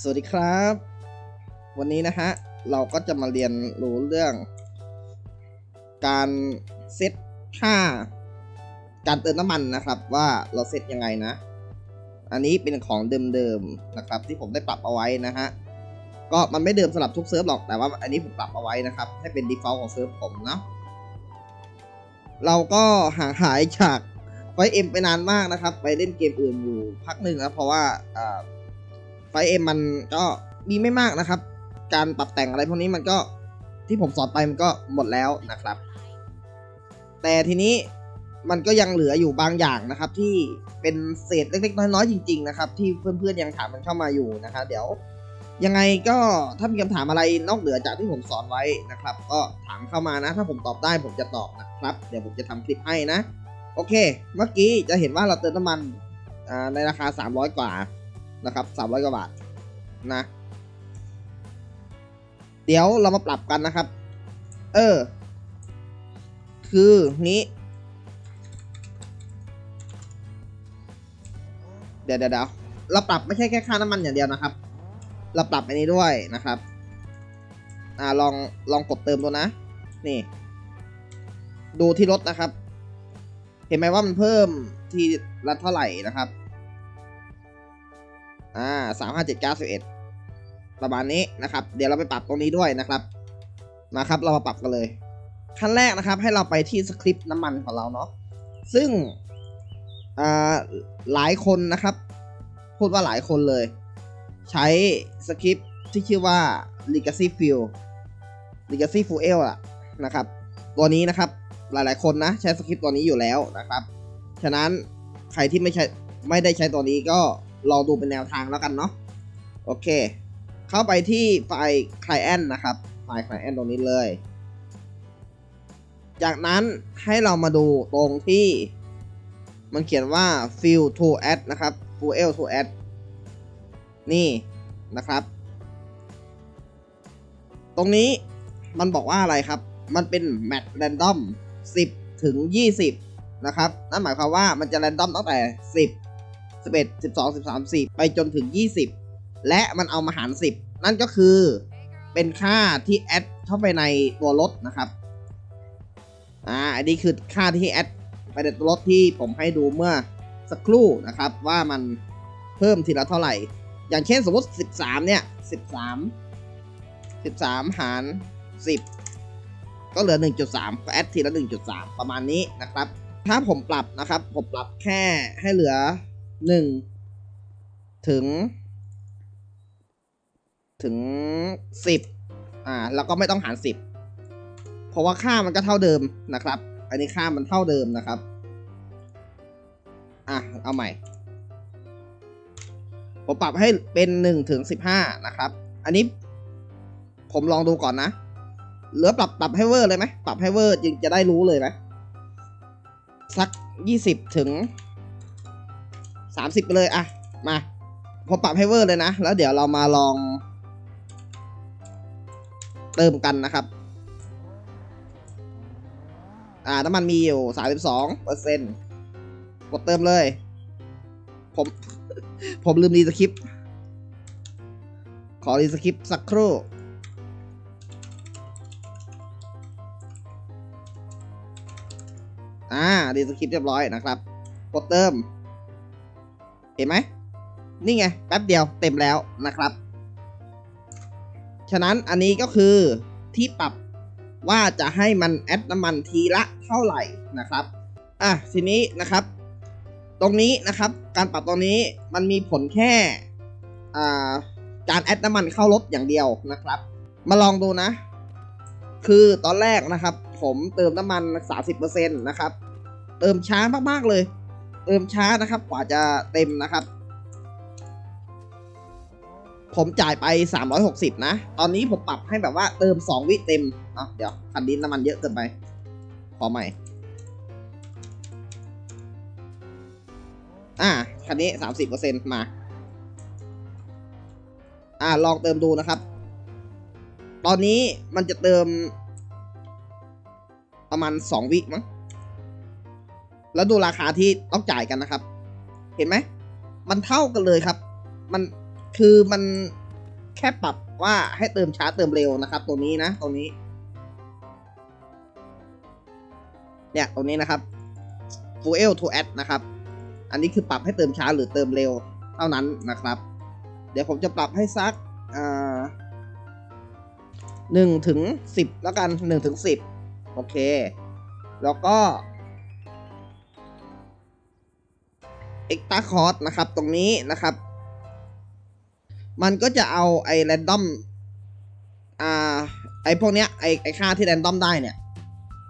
สวัสดีครับ วันนี้นะฮะ เราก็จะมาเรียนรู้เรื่อง การเซตค่า การเติมน้ำมันนะครับ ว่าเราเซตยังไงนะ อันนี้เป็นของเดิมๆนะครับ ที่ผมได้ปรับเอาไว้นะฮะ ก็มันไม่เดิมสำหรับทุกเซิร์ฟหรอกแต่ว่าอันนี้ผมปรับเอาไว้นะครับ ให้เป็น default ของเซิร์ฟผมเนาะเราก็ห่างหายจากไฟเอ็มไปนานมากนะครับ ไปเล่นเกมอื่นอยู่พักหนึ่งนะเพราะว่าอ่า ไฟเอ็มมันก็มีไม่มากนะครับ การปรับแต่งอะไรพวกนี้มันก็ที่ผมสอนไปมันก็หมดแล้วนะครับ แต่ทีนี้มันก็ยังเหลืออยู่บางอย่างนะครับ ที่เป็นเศษเล็กๆน้อยๆจริง ๆ นะครับ ที่เพื่อนๆยังถามมันเข้ามาอยู่นะครับเดี๋ยวยังไงก็ถ้ามีคำถามอะไรนอกเหนือจากที่ผมสอนไว้นะครับ ก็ถามเข้ามานะ ถ้าผมตอบได้ผมจะตอบนะครับ เดี๋ยวผมจะทำคลิปให้นะ โอเค เมื่อกี้จะเห็นว่าเราเติมน้ำมันในราคา 300 กว่า นะครับสามร้อยกว่าบาทนะ เดี๋ยวเรามาปรับกันนะครับ เออ คือนี้เดี๋ยวเดี๋ยวเดี๋ยวเราปรับไม่ใช่แค่ค่าน้ำมันอย่างเดียวนะครับ เราปรับอันนี้ด้วยนะครับ อ่าลองลองกดเติมดูนะ นี่ ดูที่รถนะครับ เห็นไหมว่ามันเพิ่มทีละเท่าไหร่นะครับ อ่าสามห้าเจ็ดเก้าสิบเอ็ดประมาณนี้นะครับ เดี๋ยวเราไปปรับตรงนี้ด้วยนะครับมาครับ เรามาปรับกันเลย ขั้นแรกนะครับ ให้เราไปที่สคริปต์น้ำมันของเราเนาะซึ่งอ่าหลายคนนะครับ พูดว่าหลายคนเลย ใช้สคริปต์ที่ชื่อว่า legacy fuel legacy fuel อะนะครับ ตัวนี้นะครับหลายๆคนนะ ใช้สคริปต์ตัวนี้อยู่แล้วนะครับ ฉะนั้นใครที่ไม่ใช้ไม่ได้ใช้ตัวนี้ก็ ลองดูเป็นแนวทางแล้วกันเนาะโอเค เข้าไปที่ไฟล์ client นะครับ ไฟล์ client ตรงนี้เลย จากนั้นให้เรามาดูตรงที่ มันเขียนว่า fill to add นะครับ fuel to add นี่นะครับ ตรงนี้มันบอกว่าอะไรครับ มันเป็น match random 10 ถึง 20 นะครับ นั่นหมายความว่ามันจะ random ตั้งแต่ 10 11 12 13 4ไปจนถึง 20 และมันเอามาหาร 10 นั่นก็คือเป็นค่าที่แอดเข้าไปในตัวรถนะครับ อ่า อันนี้คือค่าที่แอดไปในตัวรถที่ผมให้ดูเมื่อสักครู่นะครับ ว่ามันเพิ่มทีละเท่าไหร่ อย่างเช่นสมมติ 13 เนี่ย 13 13 หาร 10 ก็เหลือ 1.3ก็แอดทีละ 1.3 ประมาณนี้นะครับ ถ้าผมปรับนะครับ ผมปรับแค่ให้เหลือ 1 ถึง ถึง 10 อ่าแล้วก็ไม่ต้องหาร 10 เพราะว่าค่ามันก็เท่าเดิมนะครับ อันนี้ค่ามันเท่าเดิมนะครับ อะ เอาใหม่ ผมปรับให้เป็น 1 ถึง 15 นะครับ อันนี้ผมลองดูก่อนนะเหลือปรับปรับให้เวอร์เลยไหมปรับให้เวอร์จึงจะได้รู้เลยไหมสักยี่สิบถึง สามสิบไปเลยอะมาผมปรับให้เวอร์เลยนะ แล้วเดี๋ยวเรามาลอง เติมกันนะครับ อ่าน้ำมันมีอยู่สามสิบสองเปอร์เซ็นต์กดเติมเลย ผม ผมลืมรีสคริปต์ขอรีสคริปสักครู่อ่าดีสคริปเรียบร้อยนะครับ กดเติม เห็นไหมนี่ไงแป๊บเดียวเต็มแล้วนะครับ ฉะนั้นอันนี้ก็คือที่ปรับว่าจะให้มันแอดน้ำมันทีละเท่าไหร่นะครับอะทีนี้นะครับ ตรงนี้นะครับ การปรับตรงนี้มันมีผลแค่การแอดน้ำมันเข้ารถอย่างเดียวนะครับ มาลองดูนะ คือตอนแรกนะครับ ผมเติมน้ำมัน 30%นะครับ เติมช้ามากๆเลย เติมช้านะครับ กว่าจะเต็มนะครับ ผมจ่ายไป 360 นะ ตอนนี้ผมปรับให้แบบว่าเติม 2 วิเต็มเอะเดี๋ยวคันนี้น้ำมันเยอะเกินไป ขอใหม่ อ่าคันนี้ 30%มา อ่าลองเติมดูนะครับ ตอนนี้มันจะเติม ประมาณ 2 วิมั้ง แล้วดูราคาที่ต้องจ่ายกันนะครับ เห็นไหม มันเท่ากันเลยครับ มันคือมันแค่ปรับว่าให้เติมช้าเติมเร็วนะครับ ตัวนี้นะตรงนี้ เนี่ยตรงนี้นะครับ fuel to add นะครับ อันนี้คือปรับให้เติมช้าหรือเติมเร็วเท่านั้นนะครับ เดี๋ยวผมจะปรับให้สักหนึ่งถึงสิบแล้วกันหนึ่งถึงสิบโอเค แล้วก็ extra cost นะครับ ตรงนี้นะครับ มันก็จะเอาไอ้ random อ่าไอ้พวกเนี้ยไอ้ไอ้ค่าที่ random ได้เนี่ย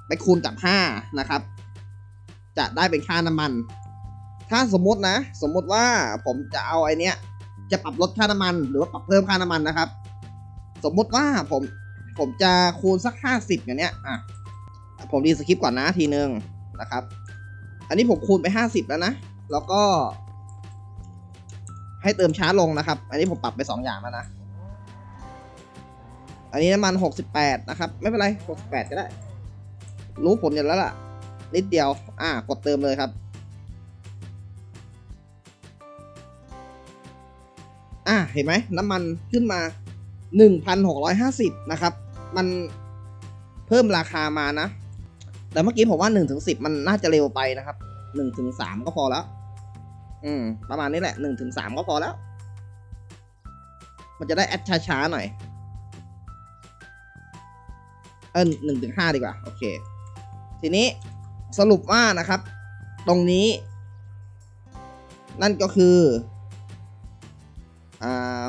ไปคูณกับห้านะครับ จะได้เป็นค่าน้ำมัน ถ้าสมมตินะ สมมติว่าผมจะเอาไอเนี้ยจะปรับลดค่าน้ำมัน หรือว่าปรับเพิ่มค่าน้ำมันนะครับ สมมติว่าผมผมจะคูณสักห้าสิบอย่างเนี้ยอะผมดีสคริปต์ก่อนนะทีนึงนะครับ อันนี้ผมคูณไปห้าสิบแล้วนะ แล้วก็ ให้เติมช้าลงนะครับ อันนี้ผมปรับไปสองอย่างแล้วนะ อันนี้น้ำมันหกสิบแปดนะครับ ไม่เป็นไรหกสิบแปดก็ได้ รู้ผลอยู่แล้วล่ะ นิดเดียว อ่ากดเติมเลยครับ อะเห็นไหม น้ำมันขึ้นมา 1,650 นะครับ มันเพิ่มราคามานะ แต่เมื่อกี้ผมว่า1ถึง10 มันน่าจะเร็วไปนะครับ 1ถึง3ก็พอแล้ว อืม ประมาณนี้แหละ1ถึง3ก็พอแล้ว มันจะได้แอดช้าๆหน่อย เออหนึ่งถึงห้าดีกว่า โอเค ทีนี้สรุปว่านะครับ ตรงนี้ นั่นก็คือ อ่า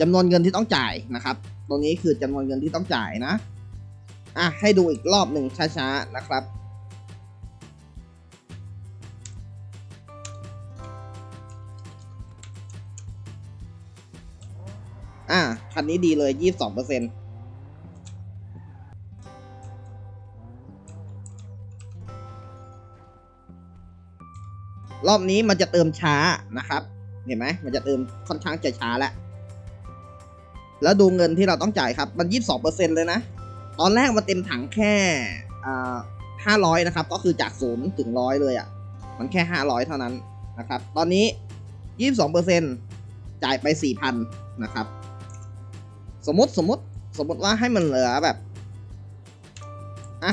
จำนวนเงินที่ต้องจ่ายนะครับ ตรงนี้คือจำนวนเงินที่ต้องจ่ายนะ อะ ให้ดูอีกรอบหนึ่งช้าๆนะครับ คันนี้ดีเลย22เปอร์เซ็นต์รอบนี้มันจะเติมช้านะครับ เห็นไหมมันจะเติมค่อนข้างจะช้าแล้ว แล้วดูเงินที่เราต้องจ่ายครับ มัน 22%เลยนะ ตอนแรกมันเต็มถังแค่อ่า500นะครับ ก็คือจากศูนย์ถึงร้อยเลยอะ่ะ มันแค่ 500 เท่านั้นนะครับ ตอนนี้ 22%จ่ายไป 4,000 นะครับ สมมติสมมติสมมติว่าให้มันเหลือแบบอะ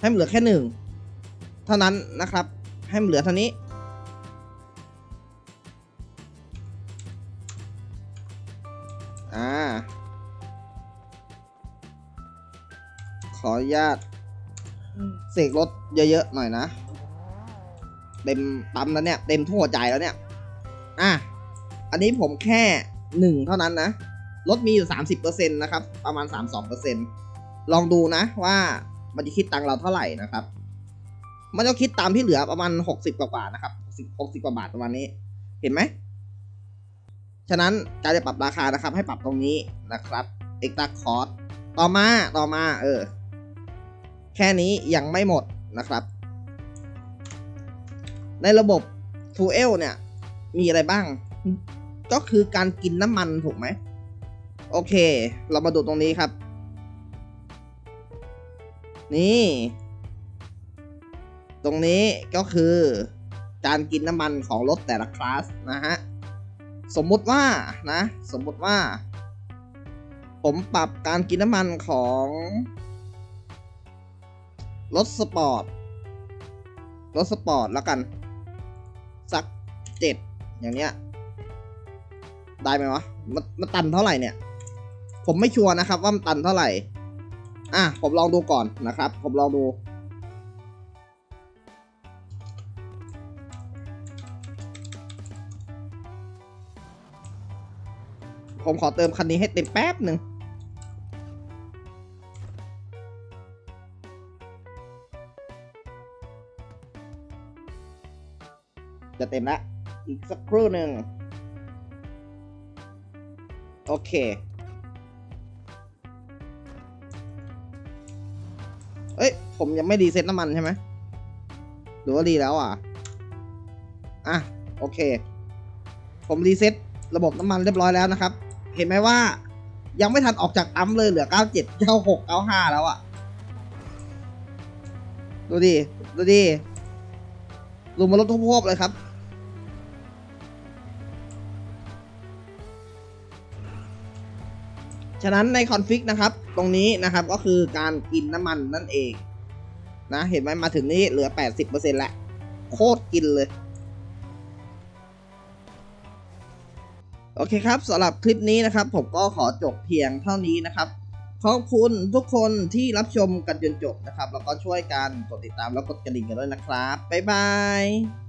ให้มันเหลือแค่หนึ่งเท่านั้นนะครับ ให้มันเหลือเท่านี้ อ่า ขออนุญาตเสกรถเยอะ ๆ หน่อยนะ เต็มปั๊มแล้วเนี่ย เต็มทั่วใจแล้วเนี่ย อะ อันนี้ผมแค่ หนึ่งเท่านั้นนะรถมีอยู่สามสิบเปอร์เซ็นต์นะครับ ประมาณสามสองเปอร์เซ็นลองดูนะว่ามันจะคิดตังค์เราเท่าไหร่นะครับ มันจะคิดตามที่เหลือประมาณหกสิบกว่าๆนะครับหกสิบกว่าบาทประมาณนี้ เห็นไหม ฉะนั้นการจะปรับราคานะครับ ให้ปรับตรงนี้นะครับ extra cost ต่อมาต่อมา เออ แค่นี้ยังไม่หมดนะครับ ในระบบ Fuel เนี่ย มีอะไรบ้าง ก็คือการกินน้ำมันถูกไหม โอเค เรามาดูตรงนี้ครับ นี่ ตรงนี้ก็คือการกินน้ำมันของรถแต่ละคลาสนะฮะ สมมุติว่านะ สมมุติว่า ผมปรับการกินน้ำมันของรถสปอร์ต รถสปอร์ตแล้วกัน สักเจ็ดอย่างเนี้ย ได้ไหมวะมันมันตันเท่าไหร่เนี่ย ผมไม่ชัวร์นะครับ ว่ามันตันเท่าไหร่ อะผมลองดูก่อนนะครับ ผมลองดู ผมขอเติมคันนี้ให้เต็มแป๊บหนึ่งจะเต็มแล้วอีกสักครู่หนึ่ง โอเค เอ้ย ผมยังไม่รีเซ็ตน้ำมันใช่ไหมหรือว่ารีแล้วอะ อะ โอเค ผมรีเซ็ตระบบน้ำมันเรียบร้อยแล้วนะครับ เห็นไหมว่า ยังไม่ทันออกจากปั๊มเลยเหลือ 97 96 95 แล้วอะ ดูดิ ดูดิลงมาลดทุบๆเลยครับ ฉะนั้นในคอนฟิกนะครับ ตรงนี้นะครับก็คือการกินน้ำมันนั่นเองนะเห็นไหมมาถึงนี้เหลือ 80%แล้วโคตรกินเลย โอเคครับสำหรับคลิปนี้นะครับ ผมก็ขอจบเพียงเท่านี้นะครับขอบคุณทุกคนที่รับชมกันจนจบนะครับ แล้วก็ช่วยกันกดติดตามแล้วกดกระดิ่งกันด้วยนะครับ บ๊ายบาย